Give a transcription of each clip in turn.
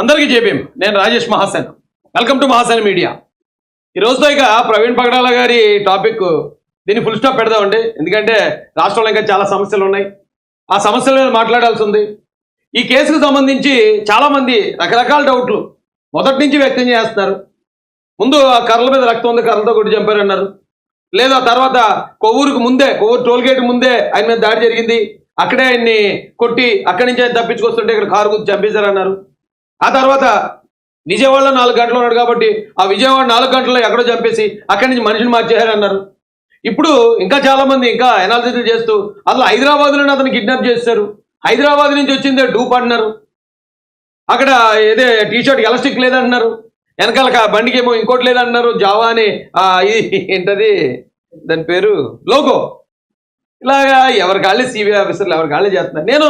అందరికీ జేబీఎం. నేను Rajesh Mahasen. Welcome to Mahasen media. ఈ రోజుతో ఇక ప్రవీణ్ పగడాల గారి టాపిక్ దీన్ని ఫుల్ స్టాప్ పెడదామండి. ఎందుకంటే రాష్ట్రంలో ఇంకా చాలా సమస్యలు ఉన్నాయి. ఆ సమస్యల మీద మాట్లాడాల్సి ఉంది. ఈ కేసుకు సంబంధించి చాలామంది రకరకాల డౌట్లు మొదటి నుంచి వ్యక్తం చేస్తున్నారు. ముందు ఆ కర్రల మీద రక్తం ఉంది కర్రలతో కొట్టి చంపారన్నారు. లేదా తర్వాత కొవ్వూరుకు ముందే కొవ్వూరు టోల్ గేట్ ముందే ఆయన మీద దాడి జరిగింది. అక్కడే ఆయన్ని కొట్టి అక్కడి నుంచి ఆయన తప్పించుకొస్తుంటే ఇక్కడ కారు గుర్తు చంపేశారన్నారు. ఆ తర్వాత విజయవాడలో నాలుగు గంటలు ఉన్నాడు కాబట్టి ఆ విజయవాడ నాలుగు గంటల్లో ఎక్కడో చంపేసి అక్కడి నుంచి మనిషిని మార్చేశారన్నారు ఇప్పుడు ఇంకా చాలామంది ఇంకా ఎనాలిసిస్ చేస్తూ అసలు హైదరాబాద్లోనే అతను కిడ్నాప్ చేశారు. హైదరాబాద్ నుంచి వచ్చిందే డూప్ అంటున్నారు అక్కడ ఏదే టీ షర్ట్ ఎలాస్టిక్ లేదంటున్నారు వెనకాల బండికేమో బండికి ఏమో ఇంకోటి లేదంటున్నారు జావా అని ఇది ఏంటది? దాని పేరు? లోగో. ఇలాగా ఎవరి కాళ్ళే సిబిఐ ఆఫీసర్లు ఎవరి కాళ్ళే చేస్తున్నారు. నేను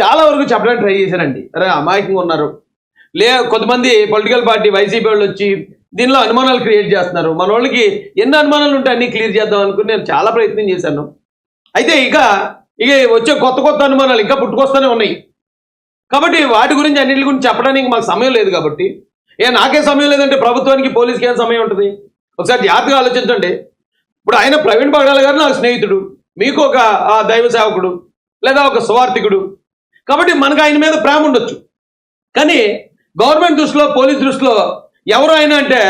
చాలా వరకు చెప్పడానికి ట్రై చేశానండి. అరే అమాయకంగా ఉన్నారు. లే కొంతమంది పొలిటికల్ పార్టీ వైసీపీ వాళ్ళు వచ్చి దీనిలో అనుమానాలు క్రియేట్ చేస్తున్నారు. మన వాళ్ళకి ఎన్ని అనుమానాలు ఉంటే అన్ని క్లియర్ చేద్దాం అనుకుని నేను చాలా ప్రయత్నం చేశాను. అయితే ఇక ఇక వచ్చే కొత్త కొత్త అనుమానాలు ఇంకా పుట్టుకొస్తూనే ఉన్నాయి. కాబట్టి వాటి గురించి అన్నింటి గురించి చెప్పడానికి మాకు సమయం లేదు కాబట్టి. ఏ నాకే సమయం లేదంటే ప్రభుత్వానికి పోలీస్కి ఏం సమయం ఉంటుంది? ఒకసారి జాగ్రత్తగా ఆలోచించండి. ఇప్పుడు ఆయన ప్రవీణ్ పగడాల గారు నాకు స్నేహితుడు. మీకు ఒక ఆ, దైవ సేవకుడు లేదా ఒక సువార్థికుడు. కాబట్టి మనకు ఆయన మీద ప్రేమ ఉండొచ్చు. కానీ గవర్నమెంట్ దృష్టిలో పోలీస్ దృష్టిలో ఎవరు ఆయన అంటే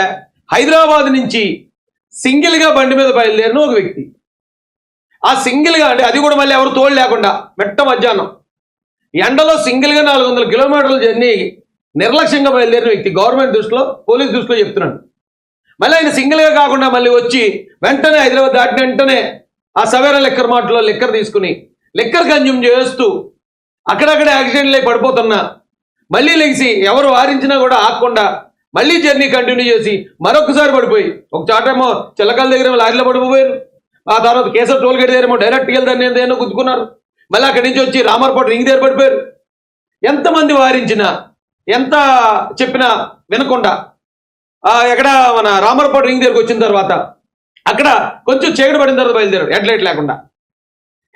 హైదరాబాద్ నుంచి సింగిల్గా బండి మీద బయలుదేరిన ఒక వ్యక్తి. ఆ సింగిల్గా అంటే అది కూడా మళ్ళీ ఎవరు తోడు లేకుండా మెట్ట మధ్యాహ్నం. ఎండలో సింగిల్గా నాలుగు వందల కిలోమీటర్ల జర్నీ నిర్లక్ష్యంగా బయలుదేరిన వ్యక్తి గవర్నమెంట్ దృష్టిలో పోలీస్ దృష్టిలో చెప్తున్నాను మళ్ళీ ఆయన సింగిల్గా కాకుండా మళ్ళీ వచ్చి వెంటనే హైదరాబాద్ దాటిన వెంటనే ఆ సవేరా లెక్కర్ మాటలో లెక్కర్ తీసుకుని లెక్కర్ కన్జ్యూమ్ చేస్తూ అక్కడక్కడ యాక్సిడెంట్లు అయి పడిపోతున్నా మళ్ళీ లెగిసి ఎవరు వారించినా కూడా ఆగకుండా మళ్ళీ జర్నీ కంటిన్యూ చేసి మరొకసారి పడిపోయి. ఒక చాటేమో చిలకల దగ్గర లారీలో పడిపోయారు. ఆ తర్వాత కేసర్ టోల్ గేట్ దగ్గరేమో డైరెక్ట్కి డైరెక్ట్ వెళ్దాన్ని ఏదో గుద్దుకున్నారు. మళ్ళీ అక్కడి నుంచి వచ్చి రామర్పాటు రింగ్ దగ్గర పడిపోయారు. ఎంతమంది వారించినా ఎంత చెప్పినా వినకుండా ఎక్కడ మన రామర్పాటు రింగ్ దగ్గరకు వచ్చిన తర్వాత అక్కడ కొంచెం చీకటి పడిన తర్వాత బయలుదేరాడు. హెడ్లైట్ లేకుండా.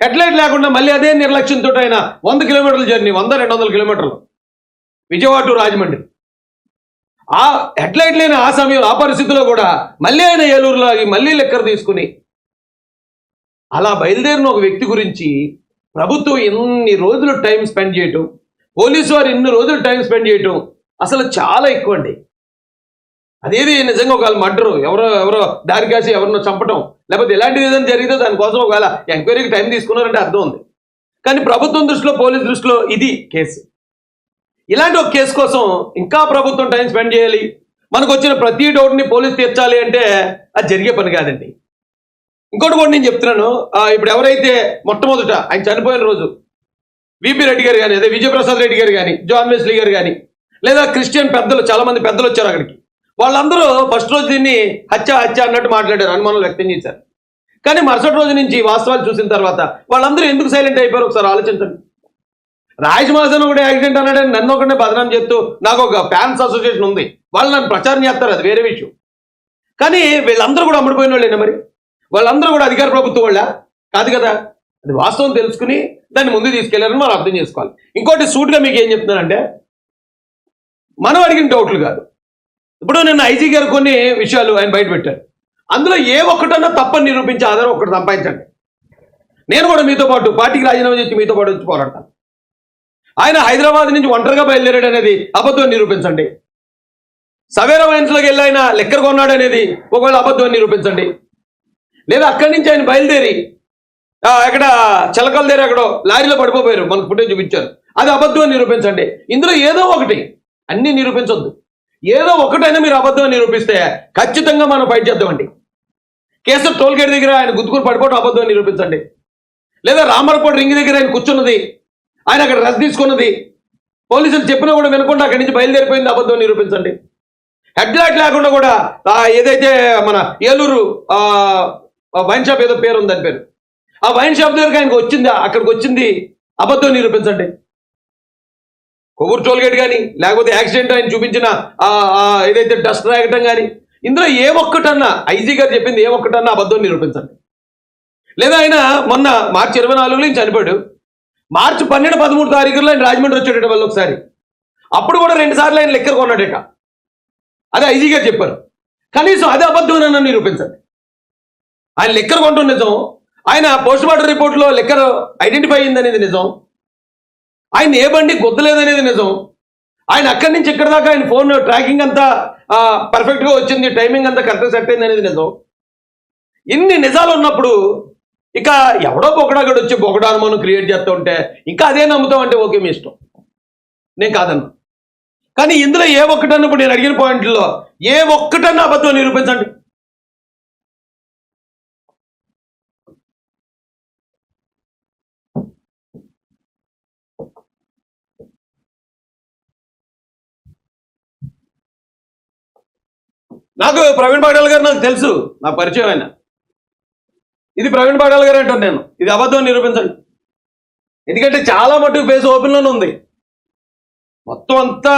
హెడ్లైట్ లేకుండా మళ్ళీ అదే నిర్లక్ష్యంతో ఆయన వంద కిలోమీటర్ల జర్నీ వంద రెండు వందల కిలోమీటర్లు. విజయవాడ టు రాజమండ్రి. ఆ హెడ్లైట్ లేని ఆ సమయంలో ఆ పరిస్థితిలో కూడా మళ్ళీ ఆయన ఏలూరులో మళ్ళీ లెక్కర్ తీసుకుని అలా బయలుదేరిన ఒక వ్యక్తి గురించి ప్రభుత్వం ఎన్ని రోజులు టైం స్పెండ్ చేయటం పోలీసు వారు ఎన్ని రోజులు టైం స్పెండ్ చేయటం అసలు చాలా ఎక్కువ అండి. అదేది నిజంగా ఒకవేళ మర్డరు ఎవరో ఎవరో దారి కాసి ఎవరినో చంపటం లేకపోతే ఎలాంటిది ఏదైనా జరిగితే దానికోసం ఒకవేళ ఎంక్వైరీకి టైం తీసుకున్నారంటే అర్థం ఉంది. కానీ ప్రభుత్వం దృష్టిలో పోలీస్ దృష్టిలో ఇది కేసు. ఇలాంటి ఒక కేసు కోసం ఇంకా ప్రభుత్వం టైం స్పెండ్ చేయాలి. మనకు వచ్చిన ప్రతి డౌట్ని పోలీస్ తీర్చాలి అంటే అది జరిగే పని కాదండి. ఇంకోటి కూడా నేను చెప్తున్నాను. ఇప్పుడు ఎవరైతే మొట్టమొదట ఆయన చనిపోయిన రోజు విపి రెడ్డి గారు కానీ అదే విజయప్రసాద్ రెడ్డి గారు కానీ జాన్ వెస్లీ గారు కానీ లేదా క్రిస్టియన్ పెద్దలు చాలా మంది పెద్దలు వచ్చారు అక్కడికి. వాళ్ళందరూ ఫస్ట్ రోజు దీన్ని హత్య హత్య అన్నట్టు మాట్లాడారు అనుమానం వ్యక్తం చేశారు. కానీ మరుసటి రోజు నుంచి వాస్తవాలు చూసిన తర్వాత వాళ్ళందరూ ఎందుకు సైలెంట్ అయిపోయారు? ఒకసారి ఆలోచించండి. రాజమాసన్ ఒకటి యాక్సిడెంట్ అన్నాడని నన్ను ఒకటే బదనాం చెప్తూ నాకు ఒక ఫ్యాన్స్ అసోసియేషన్ ఉంది. వాళ్ళు నన్ను ప్రచారం చేస్తారు అది వేరే విషయం. కానీ వీళ్ళందరూ కూడా అమ్ముడిపోయిన వాళ్ళేనా మరి? వాళ్ళందరూ కూడా అధికార ప్రభుత్వం వాళ్ళ? కాదు కదా. అది వాస్తవం తెలుసుకుని దాన్ని ముందు తీసుకెళ్ళారని మనం అర్థం చేసుకోవాలి. ఇంకోటి సూట్గా మీకు ఏం చెప్తున్నానంటే మనం అడిగిన డౌట్లు కాదు. ఇప్పుడు నిన్న ఐజీ గారు కొన్ని విషయాలు ఆయన బయట పెట్టారు. అందులో ఏ ఒక్కటన్నా తప్పని నిరూపించే ఆధారం ఒకటి సంపాదించండి. నేను కూడా మీతో పాటు పార్టీకి రాజీనామా చేసి మీతో పాటు వచ్చి పోరాడతాను. ఆయన హైదరాబాద్ నుంచి ఒంటరిగా బయలుదేరాడు అనేది అబద్ధం నిరూపించండి. సవేర వైన్స్లోకి వెళ్ళి ఆయన లెక్కర్ కొన్నాడు అనేది ఒకవేళ అబద్ధం నిరూపించండి. లేదా అక్కడి నుంచి ఆయన బయలుదేరి ఎక్కడ చిలకల దగ్గర ఎక్కడో లారీలో పడిపోయారు. మనకు ఫుటేజ్ చూపించారు. అది అబద్ధం నిరూపించండి. ఇందులో ఏదో ఒకటి అన్ని నిరూపించొద్దు. ఏదో ఒకటైనా మీరు అబద్ధం నిరూపిస్తే ఖచ్చితంగా మనం ఫైట్ చేద్దామండి. కేసర్ టోల్ గేట్ దగ్గర ఆయన గుద్దుకుని పడిపోవడం అబద్ధం నిరూపించండి. లేదా రామరపాడు రింగ్ దగ్గర ఆయన కూర్చున్నది ఆయన అక్కడ రద్దు తీసుకున్నది. పోలీసులు చెప్పినా కూడా వినకుండా అక్కడి నుంచి బయలుదేరిపోయింది అబద్ధం నిరూపించండి. హెడ్లైట్ లేకుండా కూడా ఏదైతే మన ఏలూరు ఆ, వైన్ షాప్ ఏదో పేరు ఉంది దాని పేరు. ఆ వైన్ షాప్ దగ్గరకు ఆయనకు వచ్చింది? అక్కడికి వచ్చింది. అబద్ధం నిరూపించండి. కొవ్వూరు టోల్గేట్ కానీ లేకపోతే యాక్సిడెంట్ ఆయన చూపించిన ఏదైతే డస్ట్ రాగటం కానీ ఇందులో ఏ ఒక్కటన్నా ఐజీ గారు చెప్పింది ఏ ఒక్కటన్నా అబద్ధం నిరూపించండి. లేదా ఆయన మొన్న మార్చి ఇరవై నాలుగులో చనిపోయాడు. మార్చి పన్నెండు పదమూడు తారీఖులో ఆయన రాజమండ్రి వచ్చాడు వాళ్ళు ఒకసారి. అప్పుడు కూడా రెండు సార్లు ఆయన లెక్కర్ కొన్నాడట. అదే ఐజీ గారు చెప్పారు. కనీసం అదే అబద్ధం నిరూపించండి. ఆయన లెక్కర్ కొంటాం నిజం ఆయన పోస్ట్ మార్టం రిపోర్ట్లో లెక్కర్ ఐడెంటిఫై అయిందనేది నిజం ఆయన ఏ బండి గుద్దలేదనేది నిజం ఆయన అక్కడి నుంచి ఇక్కడ దాకా ఆయన ఫోన్ ట్రాకింగ్ అంతా పర్ఫెక్ట్గా వచ్చింది టైమింగ్ అంతా కరెక్ట్ సెట్ అయింది అనేది నిజం. ఇన్ని నిజాలు ఉన్నప్పుడు ఇక ఎవడో బొకడాగడు వచ్చి బొకడా మనం క్రియేట్ చేస్తూ ఉంటే ఇంకా అదే నమ్ముతాం అంటే ఓకే మీ ఇష్టం. నేను కాదన్నా కానీ ఇందులో ఏ ఒక్కటన్నప్పుడు నేను అడిగిన పాయింట్లో ఏ ఒక్కటన్నా అబద్ధం నిరూపించండి. నాకు ప్రవీణ్ పాటిల్ గారు నాకు తెలుసు నా పరిచయం ఆయన ఇది ప్రవీణ్ పాటిల్ గారు అంటాను నేను. ఇది అబద్ధం అని నిరూపించండి ఎందుకంటే చాలా మటుకు ఫేస్ ఓపెన్లోనే ఉంది. మొత్తం అంతా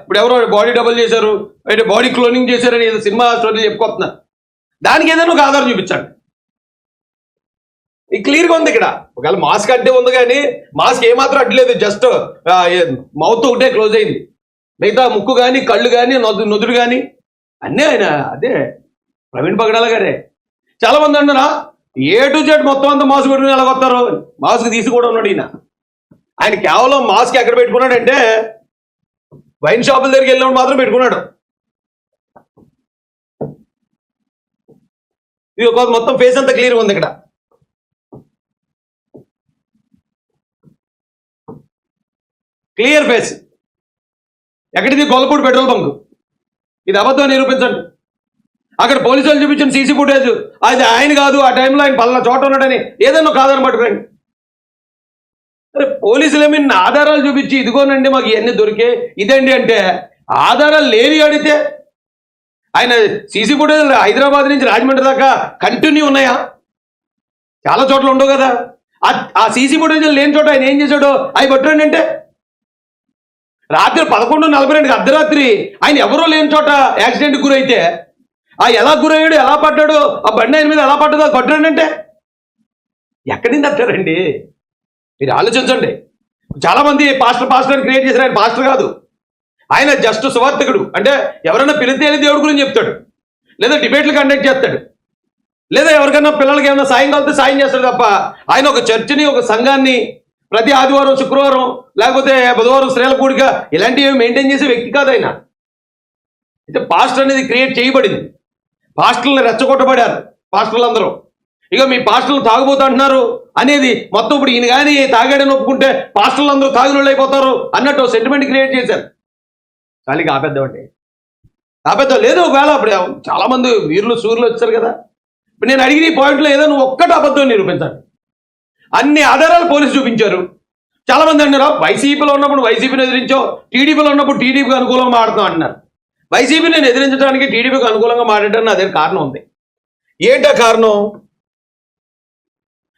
ఇప్పుడు ఎవరో బాడీ డబుల్ చేశారు అయితే బాడీ క్లోనింగ్ చేశారని ఏదో సినిమా స్టోరీలు చెప్పుకుంటున్నారు దానికి ఏదైనా ఒక ఆధారం చూపించండి. ఇది క్లియర్గా ఉంది ఇక్కడ. ఒకవేళ మాస్క్ అడ్డే ఉంది కానీ మాస్క్ ఏమాత్రం అడ్డలేదు జస్ట్ మౌత్ ఒకటే క్లోజ్ అయింది. మిగతా ముక్కు కానీ కళ్ళు కానీ నొదు నుదురు కానీ అన్నీ ఆయన అదే ప్రవీణ్ పగడాల గారే. చాలా మంది అంటున్నా ఏ టు జెడ్ మొత్తం అంతా మాస్క్ పెట్టుకుని ఎలాగొస్తారు మాస్క్ తీసి కూడా ఉన్నాడు ఈయన. ఆయన కేవలం మాస్క్ ఎక్కడ పెట్టుకున్నాడంటే వైన్ షాపుల దగ్గరికి వెళ్ళినప్పుడు మాత్రం పెట్టుకున్నాడు. ఇది ఒక మొత్తం ఫేస్ అంతా క్లియర్గా ఉంది ఇక్కడ. క్లియర్ ఫేస్ ఎక్కడిది? Gollapudi petrol bunk. ఇది అబద్ధం నిరూపించండి. అక్కడ పోలీసులు చూపించిన సీసీ ఫుటేజ్. అది ఆయన కాదు ఆ టైంలో ఆయన పలానా చోట ఉన్నాడని ఏదైనా కాదని ఆధారం పట్టుకురండి. అరే పోలీసులు ఏమి ఆధారాలు చూపించి ఇదిగోనండి మాకు ఇవన్నీ దొరికే ఇదండి అంటే ఆధారాలు లేని అడిగితే ఆయన సీసీ ఫుటేజ్ హైదరాబాద్ నుంచి రాజమండ్రి దాకా కంటిన్యూ ఉన్నాయా? చాలా చోట్ల ఉండవు కదా. ఆ- ఆ సీసీ ఫుటేజ్ లేని చోట ఆయన ఏం చేశాడో అవి పట్టురండి అంటే. రాత్రి పదకొండు నలభై రెండుకి అర్ధరాత్రి ఆయన ఎవరో లేని చోట యాక్సిడెంట్ గురైతే ఆ ఎలా గురయ్యాడు ఎలా పడ్డాడు? ఆ బండి ఆయన మీద ఎలా పడ్డదో కొట్టాడంటే ఎక్కడి నుంచి తట్టారండి మీరు ఆలోచించండి. చాలా మంది పాస్టర్ పాస్టర్ని క్రియేట్ చేశారు ఆయన పాస్టర్ కాదు. ఆయన జస్ట్ సువార్థకుడు. అంటే ఎవరైనా పిలితే వెళ్ళి దేవుడి గురించి చెప్తాడు? లేదా డిబేట్లు కండక్ట్ చేస్తాడు? లేదా ఎవరికైనా పిల్లలకి ఏమైనా సాయం కలిపితే సాయం చేస్తాడు తప్ప ఆయన ఒక చర్చిని ఒక సంఘాన్ని ప్రతి ఆదివారం శుక్రవారం లేకపోతే బుధవారం స్త్రీల కూడిక ఇలాంటివి మెయింటైన్ చేసే వ్యక్తి కాదు ఆయన. అయితే పాస్టర్ అనేది క్రియేట్ చేయబడింది. పాస్టర్లు రెచ్చగొట్టబడారు పాస్టర్లు అందరూ ఇక మీ పాస్టర్లు తాగుబోతు అంటున్నారు. అనేది మొత్తం ఇప్పుడు ఈయన కానీ తాగాడని ఒప్పుకుంటే పాస్టర్లు అందరూ తాగులు అయిపోతారు అన్నట్టు సెంటిమెంట్ క్రియేట్ చేశారు. చాలికి ఆపేద్దామండి ఆపేద్దాం లేదు ఒకవేళ అప్పుడు చాలామంది వీరులు సూర్యులు వచ్చారు కదా. ఇప్పుడు నేను అడిగిన ఈ పాయింట్లో ఏదో నువ్వు ఒక్కటి అబద్ధం నిరూపించండి అన్ని ఆధారాలు పోలీసు చూపించారు. చాలా మంది వైసీపీలో ఉన్నప్పుడు వైసీపీని ఎదిరించావు టీడీపీలో ఉన్నప్పుడు టీడీపీకి అనుకూలంగా మాట్లాడుతాం అంటున్నారు. వైసీపీని ఎదిరించడానికి టీడీపీకి అనుకూలంగా మాట్లాడడానికి అదే కారణం ఉంది. ఏంటా కారణం?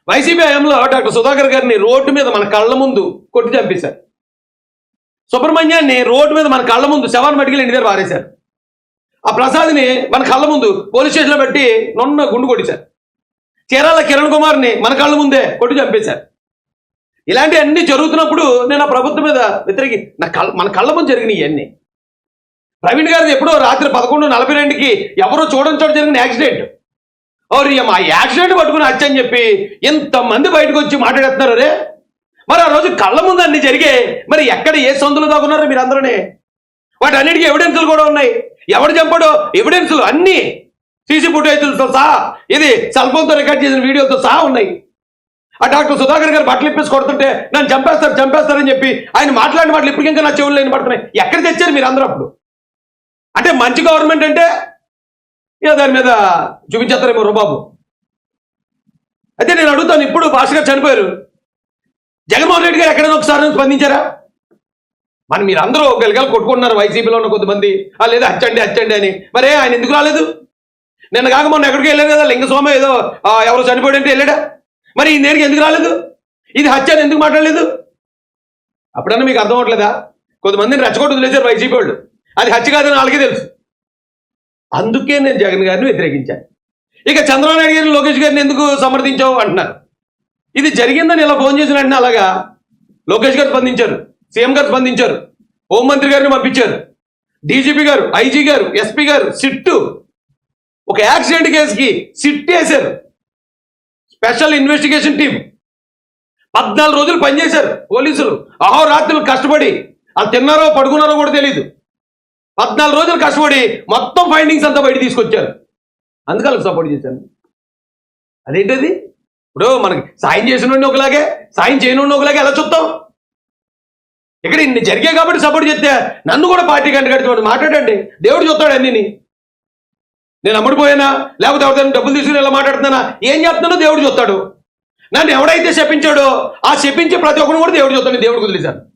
వైసీపీ హయాంలో డాక్టర్ సుధాకర్ గారిని రోడ్డు మీద మన కళ్ళ ముందు కొట్టి చంపేశారు. సుబ్రహ్మణ్యాన్ని రోడ్డు మీద మన కళ్ళ ముందు శవాన్ని మట్టుకెళ్ళి ఇంటి దగ్గర పారేశారు. ఆ ప్రసాద్ని మన కళ్ళ ముందు పోలీస్ స్టేషన్లో పెట్టి నొన్న గుండు కొట్టేశారు చీరాల కిరణ్ కుమార్ని మన కళ్ళ ముందే కొట్టి చంపేశారు. ఇలాంటివన్నీ జరుగుతున్నప్పుడు నేను ఆ ప్రభుత్వం మీద వ్యతిరేకి నా కళ్ళ మన కళ్ళ ముందు జరిగినాయి ఇవన్నీ. ప్రవీణ్ గారిది ఎప్పుడో రాత్రి పదకొండు నలభై రెండుకి ఎవరో చూడని చోట జరిగిన యాక్సిడెంట్. ఓరి ఆ యాక్సిడెంట్ పట్టుకుని హత్య అని చెప్పి ఇంతమంది బయటకు వచ్చి మాట్లాడేస్తున్నారు రే. మరి ఆ రోజు కళ్ళ ముందు అన్ని జరిగే మరి ఎక్కడ ఏ సందులు దాకున్నారో మీరు అందరూనే వాటన్నిటికీ ఎవిడెన్సులు కూడా ఉన్నాయి. ఎవడు చంపాడో ఎవిడెన్సులు అన్నీ సీసీ ఫుటేజ్లతో సహా ఇది సెల్ ఫోన్తో రికార్డ్ చేసిన వీడియోతో సహా ఉన్నాయి. ఆ డాక్టర్ సుధాకర్ గారు బట్టలు ఇప్పేసి కొడుతుంటే నన్ను చంపేస్తారు చంపేస్తారని చెప్పి ఆయన మాట్లాడిన మాటలు ఇప్పటికింకా నా చెవులు లేని పడుతున్నాయి. ఎక్కడ తెచ్చారు మీరు అందరూ అప్పుడు? అంటే మంచి గవర్నమెంట్ అంటే ఇక దాని మీద చూపించేస్తారేమో రుబాబు. అయితే నేను అడుగుతాను ఇప్పుడు భాష గారు చనిపోయారు. జగన్మోహన్ రెడ్డి గారు ఎక్కడైనా ఒకసారి స్పందించారా? మరి మీరు అందరూ కొట్టుకుంటున్నారు వైసీపీలో ఉన్న కొంతమంది "ఆ, లేదా హచ్చండి హచ్చండి అని. మరి ఆయన ఎందుకు రాలేదు? నిన్న కాక మొన్న ఎక్కడికి వెళ్ళాను కదా లింగస్వామి ఏదో ఎవరు ఎవరు చనిపోయాడంటే వెళ్ళాడా? మరి ఈ నేరికి ఎందుకు రాలేదు? ఇది హత్య ఎందుకు మాట్లాడలేదు? అప్పుడన్నా మీకు అర్థం అవట్లేదా కొంతమందిని రెచ్చగొట్టు వదిలేశారు వైసీపీ వాళ్ళు. అది హత్య కాదని వాళ్ళకే తెలుసు. అందుకే నేను జగన్ గారిని వ్యతిరేకించాను ఇక చంద్రబాబు నాయుడు గారిని లోకేష్ గారిని ఎందుకు సమర్థించావు అంటున్నారు. ఇది జరిగిందని ఇలా ఫోన్ చేసిన వెంటనే అలాగా లోకేష్ గారు స్పందించారు సీఎం గారు స్పందించారు హోంమంత్రి గారిని పంపించారు డీజీపీ గారు ఐజీ గారు ఎస్పీ గారు సిట్టు ఒక యాక్సిడెంట్ కేసుకి సిట్ వేశారు. స్పెషల్ ఇన్వెస్టిగేషన్ టీం పద్నాలుగు రోజులు పనిచేశారు పోలీసులు. అహోరాత్రులు కష్టపడి. అది తిన్నారో పడుకున్నారో కూడా తెలియదు పద్నాలుగు రోజులు కష్టపడి మొత్తం ఫైండింగ్స్ అంతా బయట తీసుకొచ్చారు. అందుకే వాళ్ళకి సపోర్ట్ చేశాను. అదేంటది? ఇప్పుడు మనకి సాయం చేసిన ఒకలాగే సాయం చేయనుండి ఒకలాగే ఎలా చూస్తాం? ఇక్కడ ఇన్ని జరిగాయి కాబట్టి సపోర్ట్ చేస్తే నన్ను కూడా పార్టీ కంటే కట్టి మాట్లాడండి. దేవుడు చూస్తాడు అన్ని నేను అమ్ముడిపోయానా? లేకపోతే ఎవరిదైనా డబ్బులు తీసుకుని ఇలా మాట్లాడుతున్నానా? ఏం చేస్తున్నానో దేవుడు చూస్తాడు. నన్ను ఎవడైతే శపించాడో ఆ శపించే ప్రతి ఒక్కరు కూడా దేవుడు చూస్తాడు. దేవుడు కుదిలేశాను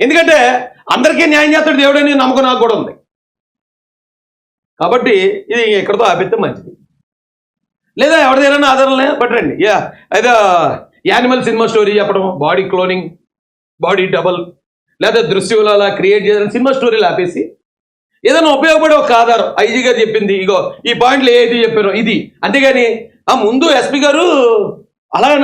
ఎందుకంటే అందరికీ న్యాయం చేస్తాడు దేవుడు అని నమ్మకం నాకు కూడా ఉంది. కాబట్టి ఇది ఇక్కడతో ఆపిస్తే మంచిది. లేదా ఎవరిదైనా ఆధారాలనే పట్టండి యా అయితే యానిమల్ సినిమా స్టోరీ చెప్పడం బాడీ క్లోనింగ్ బాడీ డబల్ లేదా దృశ్యంలో అలా క్రియేట్ చేయాలని సినిమా స్టోరీలు ఆపేసి ఏదైనా ఉపయోగపడే ఒక ఆధారం. ఐజీ గారు చెప్పింది ఇగో ఈ పాయింట్లు ఏది చెప్పారో ఇది. అంతేగాని ఆ ముందు ఎస్పీ గారు అలా